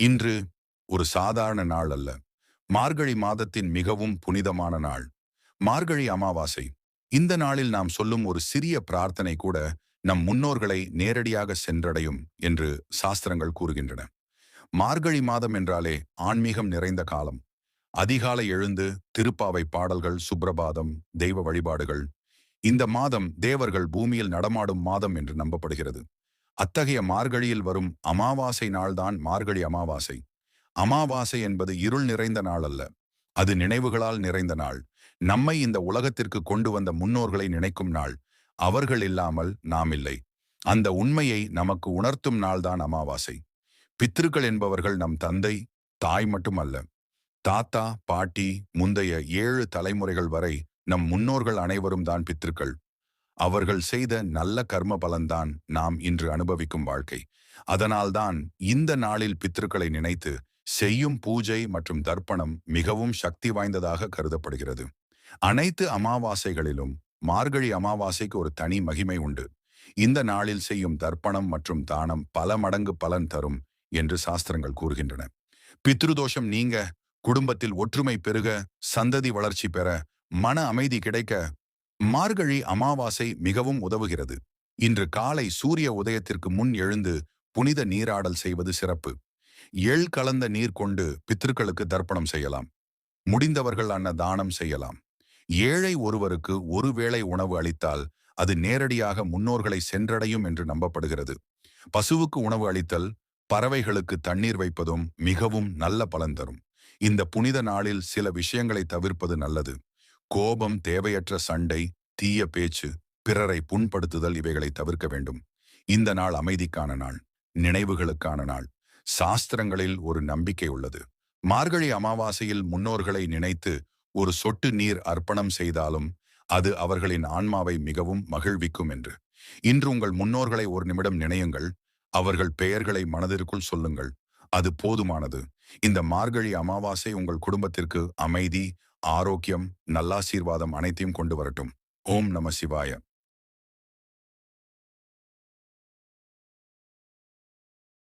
இன்று ஒரு சாதாரண நாள் அல்ல. மார்கழி மாதத்தின் மிகவும் புனிதமான நாள். மார்கழி அமாவாசை. இந்த நாளில் நாம் சொல்லும் ஒரு சிறிய பிரார்த்தனை கூட நம் முன்னோர்களை நேரடியாக சென்றடையும் என்று சாஸ்திரங்கள் கூறுகின்றன. மார்கழி மாதம் என்றாலே ஆன்மீகம் நிறைந்த காலம். அதிகாலை எழுந்து திருப்பாவை பாடல்கள் சுப்ரபாதம் தெய்வ வழிபாடுகள். இந்த மாதம் தேவர்கள் பூமியில் நடமாடும் மாதம் என்று நம்பப்படுகிறது. அத்தகைய மார்கழியில் வரும் அமாவாசை நாள்தான் மார்கழி அமாவாசை. அமாவாசை என்பது இருள் நிறைந்த நாள் அல்ல அது நினைவுகளால் நிறைந்த நாள். நம்மை இந்த உலகத்திற்கு கொண்டு வந்த முன்னோர்களை நினைக்கும் நாள். அவர்கள் இல்லாமல் நாம் இல்லை. அந்த உண்மையை நமக்கு உணர்த்தும் நாள்தான் அமாவாசை. பித்திருக்கள் என்பவர்கள் நம் தந்தை தாய் மட்டுமல்ல. தாத்தா பாட்டி முந்தைய ஏழு தலைமுறைகள் வரை நம் முன்னோர்கள் அனைவரும் தான் பித்திருக்கள். அவர்கள் செய்த நல்ல கர்ம பலன்தான் நாம் இன்று அனுபவிக்கும் வாழ்க்கை. அதனால்தான் இந்த நாளில் பித்திருக்களை நினைத்து செய்யும் பூஜை மற்றும் தர்ப்பணம் மிகவும் சக்தி வாய்ந்ததாக கருதப்படுகிறது. அனைத்து அமாவாசைகளிலும் மார்கழி அமாவாசைக்கு ஒரு தனி மகிமை உண்டு. இந்த நாளில் செய்யும் தர்ப்பணம் மற்றும் தானம் பல மடங்கு பலன் தரும் என்று சாஸ்திரங்கள் கூறுகின்றன. பித்ருதோஷம் நீங்க குடும்பத்தில் ஒற்றுமை பெருக சந்ததி வளர்ச்சி பெற மன அமைதி கிடைக்க மார்கழி அமாவாசை மிகவும் உதவுகிறது. இன்று காலை சூரிய உதயத்திற்கு முன் எழுந்து புனித நீராடல் செய்வது சிறப்பு. எள் கலந்த நீர் கொண்டு பித்திருக்களுக்கு தர்ப்பணம் செய்யலாம். முடிந்தவர்கள் அன்ன தானம் செய்யலாம். ஏழை ஒருவருக்கு ஒருவேளை உணவு அளித்தால் அது நேரடியாக முன்னோர்களை சென்றடையும் என்று நம்பப்படுகிறது. பசுவுக்கு உணவு அளித்தல் பறவைகளுக்கு தண்ணீர் வைப்பதும் மிகவும் நல்ல பலன் தரும். இந்த புனித நாளில் சில விஷயங்களை தவிர்ப்பது நல்லது. கோபம் தேவையற்ற சண்டை தீய பேச்சு பிறரை புண்படுத்துதல் இவைகளை தவிர்க்க வேண்டும். இந்த நாள் அமைதிக்கான நாள் நினைவுகளுக்கான நாள். சாஸ்திரங்களில் ஒரு நம்பிக்கை உள்ளது. மார்கழி அமாவாசையில் முன்னோர்களை நினைத்து ஒரு சொட்டு நீர் அர்ப்பணம் செய்தாலும் அது அவர்களின் ஆன்மாவை மிகவும் மகிழ்விக்கும் என்று. இன்று உங்கள் முன்னோர்களை ஒரு நிமிடம் நினையுங்கள். அவர்கள் பெயர்களை மனதிற்குள் சொல்லுங்கள். அது போதுமானது. இந்த மார்கழி அமாவாசை உங்கள் குடும்பத்திற்கு அமைதி ஆரோக்கியம் நல்லாசீர்வாதம் அனைத்தையும் கொண்டு வரட்டும். ஓம் நம சிவாய.